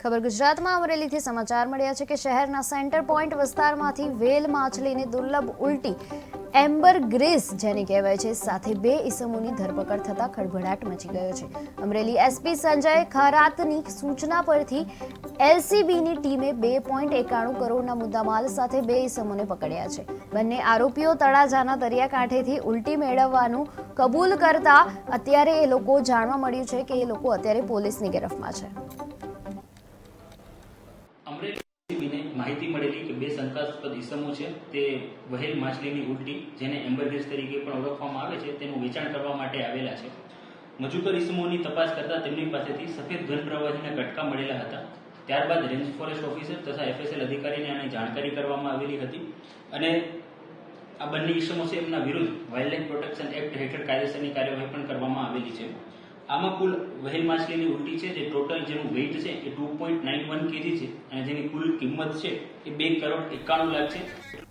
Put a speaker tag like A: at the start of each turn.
A: ખબર ગુજરાતમાં અમરેલીથી સમાચાર મળ્યા છે કે શહેરના સેન્ટર પોઈન્ટ વિસ્તારમાંથી વેલ માછલીની દુર્લભ ઉલટી એમ્બર ગ્રેસ, જેને કહેવાય છે, સાથે બે ઇસમોની ધરપકડ થતાં ખળભળાટ મચી ગયો છે. અમરેલી એસપી સંજય ખરાતની સૂચના પરથી એલસીબીની ટીમે બે પોઈન્ટ એકાણું કરોડના મુદ્દામાલ સાથે બે ઇસમોને પકડ્યા છે. બંને આરોપીઓ તળાજાના દરિયાકાંઠેથી ઉલટી મેળવવાનું કબૂલ કરતા અત્યારે એ લોકો જાણવા મળ્યું છે કે એ લોકો અત્યારે પોલીસની ગિરફમાં છે.
B: માહિતી મળેલી કે બે શંકાસ્પદ ઇસમો છે, તે વહેલ માછલીની ઉલટી, જેને એમ્બરગ્રેસ તરીકે પણ ઓળખવામાં આવે છે, તેનું વેચાણ કરવા માટે આવેલા છે. મજુકર ઇસમોની તપાસ કરતા તેમની પાસેથી સફેદ ઘન પ્રવાહીના કટકા મળેલા હતા. ત્યારબાદ રેન્જ ફોરેસ્ટ ઓફિસર તથા એફએસએલ અધિકારીને આની જાણકારી કરવામાં આવેલી હતી અને આ બંને ઇસમો છે એમના વિરુદ્ધ વાઇલ્ડલાઇફ પ્રોટેક્શન એક્ટ હેઠળ કાયદેસરની કાર્યવાહી પણ કરવામાં આવેલી છે. આમાં કુલ વહેલ માછલીની ઉલટી છે, જે ટોટલ જેનું વેઇટ છે, એ two point nine one KG છે. અને જેની કુલ કિંમત છે, એ બે કરોડ એકાણું લાખ છે.